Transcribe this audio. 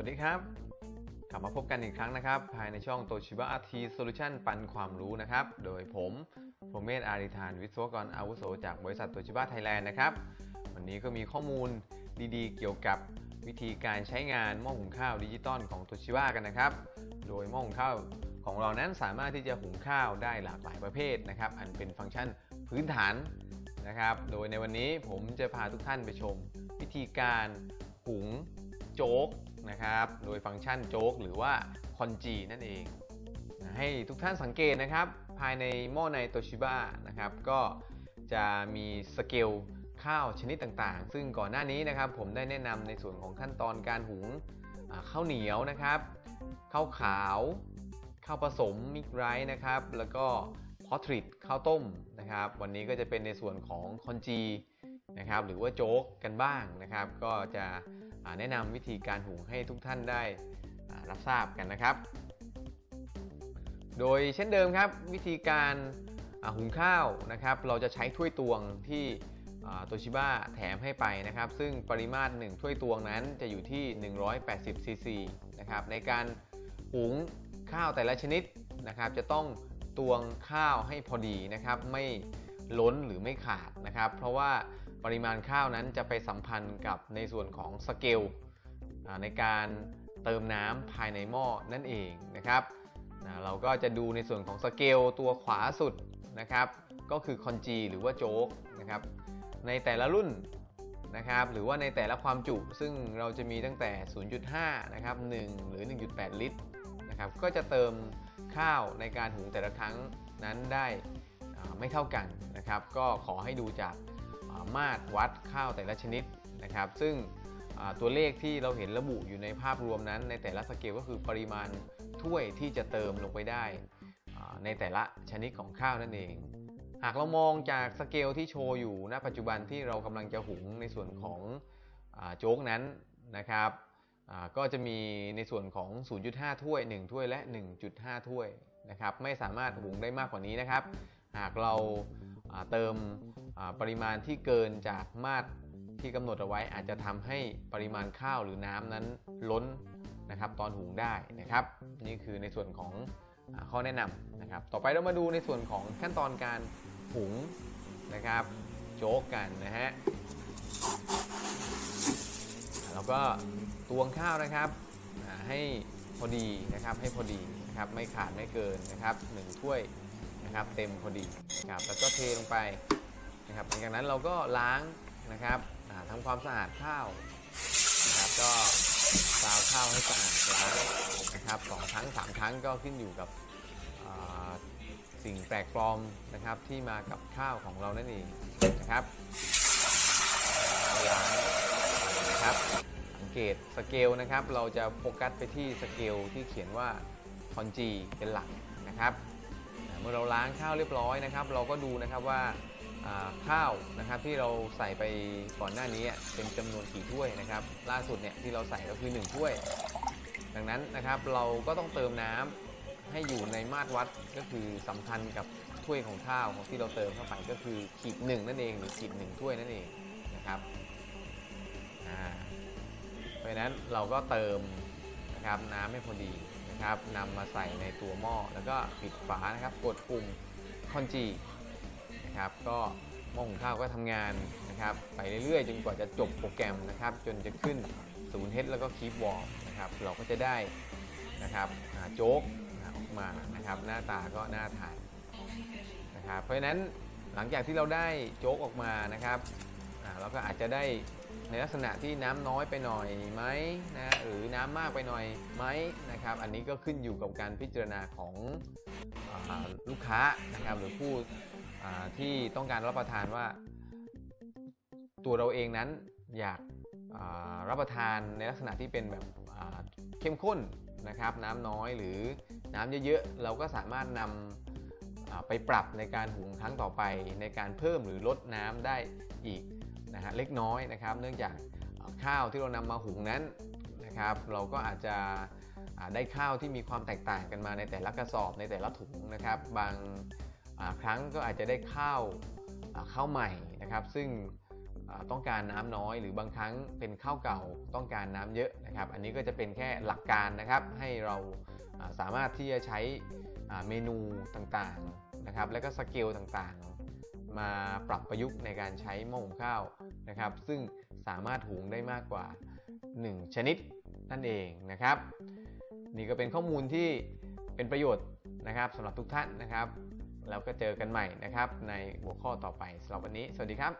วัสดีครับ กลับมาพบกันอีกครั้งนะครับ ภายในช่อง Toshiba RT Solution ปันความรู้นะครับ โดยผมพรเมธอาริธาน วิศวกรอาวุโสจากบริษัท Toshiba Thailand นะครับ วันนี้ก็มีข้อมูลดีๆ เกี่ยวกับวิธีการใช้งานหม้อหุงข้าวดิจิตอลของ Toshiba กันนะครับ โดยหม้อหุงข้าวของเรานั้นสามารถที่จะหุงข้าวได้หลากหลายประเภทนะครับ อันเป็นฟังก์ชันพื้นฐานนะครับ โดยในวันนี้ผมจะพาทุกท่านไปชม วิธีการหุงโจ๊ก นะครับ โดยฟังก์ชันโจ๊กหรือว่าคอนจีนั่นเอง ให้ทุกท่านสังเกตนะครับ ภายในหม้อในโตชิบะนะครับ ก็จะมีสเกลข้าวชนิดต่างๆ ซึ่งก่อนหน้านี้นะครับ ผมได้แนะนำในส่วนของขั้นตอนการหุงข้าวเหนียวนะครับข้าวขาวข้าวผสมมิกไรซ์นะครับ แล้วก็พอทริตข้าวต้มนะครับ วันนี้ก็จะเป็นในส่วนของคอนจี นะครับหรือว่าโจ๊กกันบ้างนะครับ ก็จะแนะนำวิธีการหุงให้ทุกท่านได้รับทราบกันนะครับ โดยเช่นเดิมครับวิธีการหุงข้าวนะครับ เราจะใช้ถ้วยตวงที่โตชิบ้าแถมให้ไปนะครับ ซึ่งปริมาตร 1 ถ้วยตวงนั้นจะอยู่ที่ 180ซีซีนะครับในการหุงข้าวแต่ละชนิดนะครับจะต้องตวงข้าวให้พอดีนะครับ ไม่ล้นหรือไม่ขาดนะครับ เพราะว่า ปริมาณข้าวนั้นจะไปสัมพันธ์กับในส่วนของสเกลในการเติมน้ำภายในหม้อนั่นเองนะครับเราก็จะดูในส่วนของสเกลตัวขวาสุดนะครับก็คือคอนจีหรือว่าโจ๊กนะครับในแต่ละรุ่นนะครับหรือว่าในแต่ละความจุซึ่งเราจะมีตั้งแต่ 0.5 นะครับ 1 หรือ 1.8 ลิตรนะครับก็จะเติมข้าวในการหุงแต่ละครั้งนั้นได้ไม่เท่ากันนะครับ ก็ขอให้ดูจาก มาตรวัดข้าวแต่ละชนิดนะครับ ซึ่งตัวเลขที่เราเห็นระบุอยู่ในภาพรวมนั้น ในแต่ละสเกลก็คือปริมาณถ้วยที่จะเติมลงไปได้ในแต่ละชนิดของข้าวนั่นเอง หากเรามองจากสเกลที่โชว์อยู่ณปัจจุบันที่เรากำลังจะหุงในส่วนของอโจ๊กนั้นนะครับก็จะมีในส่วนของ 0.5 ถ้วย 1 ถ้วยและ 1.5 ถ้วยนะครับไม่สามารถหุงได้มากกว่านี้นะครับ หากเรา เติมปริมาณที่เกินจากมาตรที่กำหนดเอาไว้ อาจจะทำให้ปริมาณข้าวหรือน้ำนั้นล้นนะครับตอนหุงได้นะครับ นี่คือในส่วนของอข้อแนะนำนะครับ ต่อไปเรามาดูในส่วนของขั้นตอนการหุงนะครับ โจ๊กกันนะฮะแล้วก็ตวงข้าวนะครับให้พอดีนะครับให้พอดีนะครับไม่ขาดไม่เกินนะครับหนึ่งถ้วยนะครับ เต็มพอดี นะครับแล้วก็เทลงไปนะครับหลังจากนั้นเราก็ล้างนะครับอ่าทำความสะอาดข้าวนะครับก็ซาวข้าวให้สะอาดล้างนะครับสองครั้งสามครั้งก็ขึ้นอยู่กับสิ่งแปลกปลอมนะครับที่มากับข้าวของเรานั่นเองนะครับล้างนะครับสังเกตสเกลนะครับ เราจะโฟกัสไปที่สเกลที่เขียนว่าคอนจีเป็นหลักนะครับ มื่อเราล้างข้าวเรียบร้อยนะครับ เราก็ดูนะครับว่าข้าวนะครับที่เราใส่ไปก่อนหน้านี้เป็นจำนวนกี่ถ้วยนะครับ ล่าสุดเนี่ยที่เราใส่ก็คือ1ถ้วย ดังนั้นนะครับเราก็ต้องเติมน้ำให้อยู่ในมาตรวัดก็คือสัมพันธ์กับถ้วยของข้าวของที่เราเติมเข้าไปก็คือขีดหนึ่งนั่นเองหรือขีดหนึ่งถ้วยนั่นเองนะครับเพราะฉะนั้นเราก็เติมนะครับน้ำให้พอดี นะครับนำมาใส่ในตัวหม้อแล้วก็ปิดฝานะครับ กดปุ่มคอนจีนะครับก็หม้อหุงข้าวก็ทำงานนะครับ ไปเรื่อยๆ จนกว่าจะจบโปรแกรมนะครับ จนจะขึ้นศูนย์เฮดแล้วก็คีบวอลนะครับ เราก็จะได้นะครับโจ๊กออกมานะครับ หน้าตาก็น่าทานนะครับเพราะฉะนั้นหลังจากที่เราได้โจ๊กออกมานะครับ อ่าเราก็อาจจะได้ในลักษณะที่น้ำน้อยไปหน่อยไหมนะหรือน้ำมากไปหน่อยไหมนะครับ อันนี้ก็ขึ้นอยู่กับการพิจารณาของอลูกค้านะครับ หรือผู้ที่ต้องการรับประทานว่า ตัวเราเองนั้นอยากรับประทานในลักษณะที่เป็นแบบเข้มข้นนะครับ น้ำน้อยหรือน้ำเยอะๆเราก็สามารถนำไปปรับในการหุงครั้งต่อไปในการเพิ่มหรือลดน้ำได้อีกะเล็กน้อยนะครับ เนื่องจากข้าวที่เรานำมาหุงนั้นนะครับ เราก็อาจจะได้ข้าวที่มีความแตกต่างกันมาในแต่ละกระสอบในแต่ละถุงนะครับ บางครั้งก็อาจจะได้ข้าวข้าวใหม่นะครับ ซึ่งต้องการน้ำน้อย หรือบางครั้งเป็นข้าวเก่าต้องการน้ำเยอะนะครับ อันนี้ก็จะเป็นแค่หลักการนะครับ ให้เราสามารถที่จะใช้เมนูต่างๆนะครับ และก็สเกลต่างๆ มาปรับประยุกต์ในการใช้หม้อหุงข้าวนะครับ ซึ่งสามารถหุงได้มากกว่า 1 ชนิดนั่นเองนะครับ นี่ก็เป็นข้อมูลที่เป็นประโยชน์นะครับสำหรับทุกท่านนะครับ แล้วก็เจอกันใหม่นะครับ ในหัวข้อต่อไปสำหรับวันนี้ สวัสดีครับ